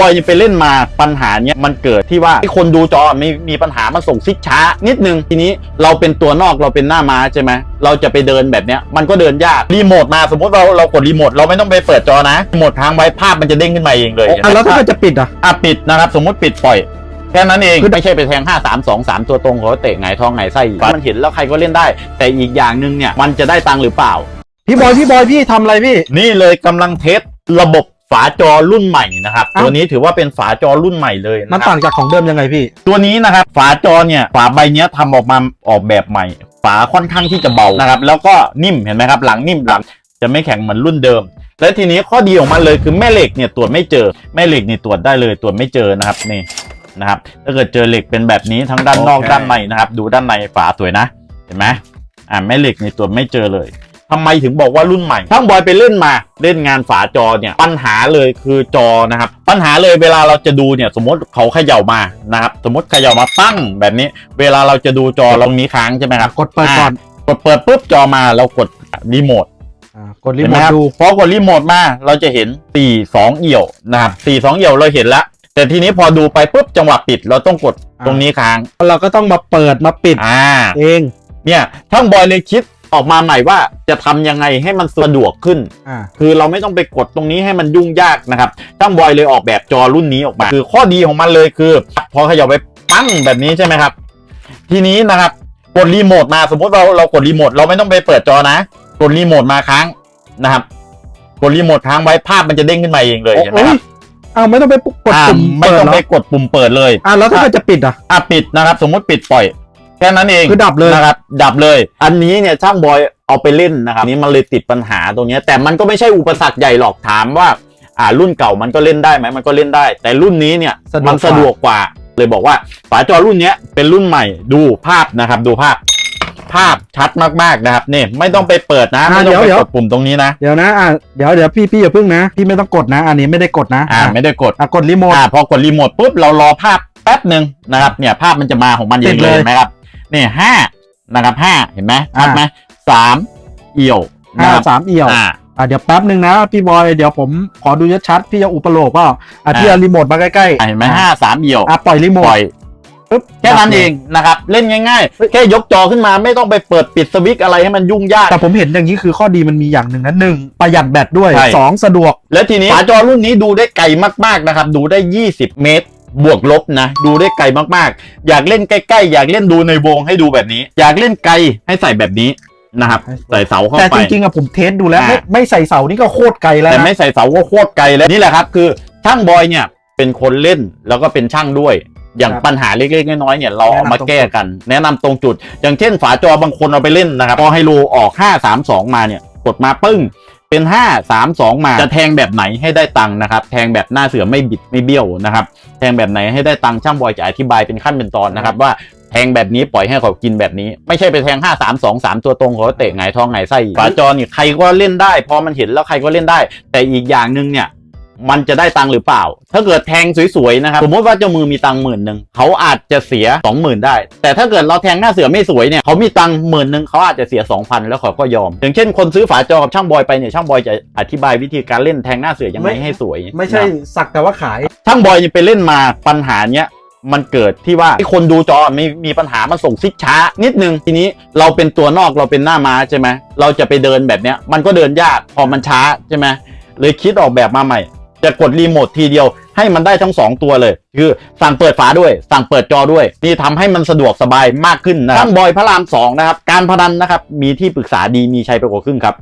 บอยไปเล่นมาปัญหาเนี้ยมันเกิดที่ว่าที่คนดูจอมีมีปัญหามันส่งซิกช้า นิดนึงทีนี้เราเป็นตัวนอกเราเป็นหน้าม้าใช่ไหมเราจะไปเดินแบบเนี้ยมันก็เดินยากรีโมทมาสมมติเราเรากดรีโมทเราไม่ต้องไปเปิดจอนะรีโมทค้างไว้ภาพมันจะเด้งขึ้นมาเองเลยอะแล้วถ้าเกิดจะปิดอะอะปิดนะครับสมมติปิดปล่อยแค่นั้นเองไม่ใช่ไปแทง 5 3 2 3 ตัวตรงเขาเตะไงายท้องไงายไส้มันเห็นแล้วใครก็เล่นได้ แต่อีกอย่างหนึ่งเนี่ยมันจะได้ตังค์หรือเปล่า พี่บอยพี่บอยพี่ทำอะไรพี่นี่เลยกำลังเทสระบบ ฝาจอรุ่นใหม่นะครับเอ้าตัวนี้ถือว่าเป็นฝาจอรุ่นใหม่เลยมันนะครับต่างจากของเดิมยังไงพี่ ตัวนี้นะครับ ฝาจอเนี่ยฝาใบเนี้ยทำออกมาออกแบบใหม่ ฝาค่อนข้างที่จะเบานะครับแล้วก็นิ่มเห็นไหมครับหลังนิ่มหลังจะไม่แข็งเหมือนรุ่นเดิม และทีนี้ข้อดีของมันเลยคือแม่เหล็กเนี่ยตรวจไม่เจอแม่เหล็กนี่ตรวจได้เลยตรวจไม่เจอนะครับนี่นะครับถ้าเกิดเจอเหล็กเป็นแบบนี้ทั้งด้านนอกโอเค ด้านในนะครับ ดูด้านในฝาสวยนะ เห็นไหมอ่าแม่เหล็กนี่ตรวจไม่เจอเลย ทำไมถึงบอกว่ารุ่นใหม่ช่างบอยไปเล่นมาเล่นงานฝาจอเนี่ยปัญหาเลยคือจอนะครับปัญหาเลยเวลาเราจะดูเนี่ยสมมติเขาเขย่ามานะครับสมมติเขย่ามาตั้งแบบนี้ เวลาเราจะดูจอเรามีค้างใช่ไหมครับกดเปิดก่อนกดเปิดปุ๊บจอมาเรากดรีโมทอ่ากดรีเห็นโมไหมทครับดูพอกดรีโมทมาเราจะเห็นสี่สองเอี่ยวนะครับสี่สองเอี่ยวเราเห็นแล้วแต่ทีนี้พอดูไปปุ๊บจังหวะปิดเราต้องกดตรงนี้ค้าง เราก็ต้องมาเปิดมาปิดอ่าเองเนี่ยช่างบอยเลยคิด ออกมาใหม่ว่าจะทำยังไงให้มันสะดวกขึ้นอ่าคือเราไม่ต้องไปกดตรงนี้ให้มันยุ่งยากนะครับช่างบอยเลยออกแบบจอรุ่นนี้ออกมา คือข้อดีของมันเลยคือ พอเขยับไปปั้งแบบนี้ใช่ไหมครับ ทีนี้นะครับกดรีโมทมาสมมติเราเรากดรีโมทเราไม่ต้องไปเปิดจอนะ กดรีโมทมาค้างนะครับ กดรีโมทค้างไว้ภาพมันจะเด้งขึ้นมาเองเลยโอ้เห็นไหมโอ้คยรับเอาไม่ต้องไปกดอ่าปุ่มไม่เปิดต้องเหรไปอกดปุ่มเปิดเลยอะแล้วถ้าเกิดจะปิดอะอะปิดนะครับ สมมติปิดปล่อย แค่นั้นเองคือดับเลยนะครับ ดับเลย อันนี้เนี่ยช่างบอยเอาไปเล่นนะครับอันนี้มันเลยติดปัญหาตรงเนี้ยแต่มันก็ไม่ใช่อุปสรรคใหญ่หรอกถามว่าอ่ารุ่นเก่ามันก็เล่นได้ไหมมันก็เล่นได้ แต่รุ่นนี้เนี่ยสะดวกมันสะดวกกว่า เลยบอกว่าฝาจอรุ่นเนี้ยเป็นรุ่นใหม่ดูภาพนะครับ ดูภาพ ภาพชัดมากๆนะครับนี่ไม่ต้องไปเปิดนะไม่ต้องไปกดปุ่มตรงนี้นะเดี๋ยวนะอะเดี๋ยวเดี๋ยวพี่พี่อย่าพึ่งนะพี่ไม่ต้องกดนะ อันนี้ไม่ได้กดนะ อ่าไม่ได้กดอะกดรีโมทอ่าพอกดรีโมทปุ๊บเรารอภาพแป๊บหนึ่งนะครับเนี่ยภาพมันจะมาของมันเอติงดเลเลยยเห็นไหมครับ นี่ห้านะครับห้าเห็นไหมชัดไหมสามเอี่ยวนะอ่าครับสามเอี่ยวอ่าอะเดี๋ยวแป๊บหนึ่งนะพี่บอยเดี๋ยวผมขอดูชัดๆพี่จะอุปโลกเปล่าอะพี่เอารีโมทมาใกล้อ่าเห็นไหมห้าสามเอี่ยวอะปล่อยรีโมปทล่อยปึ๊บแค่นั้นดับลยเองนะครับ เล่นง่ายๆ แค่ยกจอขึ้นมาไม่ต้องไปเปิดปิดสวิตช์อะไรให้มันยุ่งยาก แต่ผมเห็นอย่างนี้คือข้อดีมันมีอย่างหนึ่งนะหนึ่งประหยัดแบตด้วยใช่สองสะดวก แล้วทีนี้ฝาจอรุ่นนี้ดูได้ไกลมากๆนะครับ ดูได้ 20 เมตร บวกลบนะ ดูได้ไกลมากๆ อยากเล่นใกล้ๆ อยากเล่นดูในวงให้ดูแบบนี้ อยากเล่นไกลให้ใส่แบบนี้นะครับใส่เสาเข้าแต่ไปจริงๆอะผมเทสดูแล้วอ่าไม่ไม่ใส่เสานี่ก็โคตรไกลแล้วแต่นะไม่ใส่เสาก็โคตรไกลแล้วนี่แหละครับ คือช่างบอยเนี่ยเป็นคนเล่นแล้วก็เป็นช่างด้วย อย่างครับปัญหาเล็กๆน้อยๆเนี่ยเราเอามาแนะนำตรงจุดแก้กัน แนะนำตรงจุด อย่างเช่นฝาจอบางคนเอาไปเล่นนะครับพอไฮโลออก 5 3 2 มาเนี่ยกดมาปึ้ง เป็น 5 3 2 มาจะแทงแบบไหนให้ได้ตังค์นะครับ แทงแบบหน้าเสือไม่บิดไม่เบี้ยวนะครับ แทงแบบไหนให้ได้ตังค์ช่างบอยจะอธิบายเป็นขั้นเป็นตอนนะครับว่าแทงแบบนี้ปล่อยให้เขากินแบบนี้ ไม่ใช่ไปแทง 5 3 2 3 ตัวตรงเขาเตะไงท้องไงไส้ฝาจอนี่ใครก็เล่นได้ พอมันเห็นแล้วใครก็เล่นได้ แต่อีกอย่างหนึ่งเนี่ย มันจะได้ตังค์หรือเปล่า ถ้าเกิดแทงสวยๆนะครับสมมติว่าเจ้ามือมีตังค์หมื่นหนึ่งเขาอาจจะเสียสองหมื่นได้ แต่ถ้าเกิดเราแทงหน้าเสือไม่สวยเนี่ยเขามีตังค์หมื่นหนึ่งเขาอาจจะเสียสองพันแล้วเขาก็ยอม อย่างเช่นคนซื้อฝาจอกับช่างบอยไปเนี่ยช่างบอยจะอธิบายวิธีการเล่นแทงหน้าเสือยังไงให้สวยไม่ใช่นะสักแต่ว่าขาย ช่างบอยไปเล่นมาปัญหาเนี้ยมันเกิดที่ว่าที่คนดูจอมีมีปัญหามันส่งซิกช้า นิดนึงทีนี้เราเป็นตัวนอกเราเป็นหน้าม้าใช่ไหมเราจะไปเดินแบบเนี้ยมันก็เดินยากพอมันช้าใช่ไหมเลยคิดออกแบบมาใหม่ จะกดรีโมททีเดียวให้มันได้ทั้งสองตัวเลย คือสั่งเปิดฝาด้วย สั่งเปิดจอด้วย นี่ทำให้มันสะดวกสบายมากขึ้นนะครับช่างบอยพระรามสองนะครับการพนันนะครับมีที่ปรึกษาดีมีชัยไปกว่าครึ่งครับ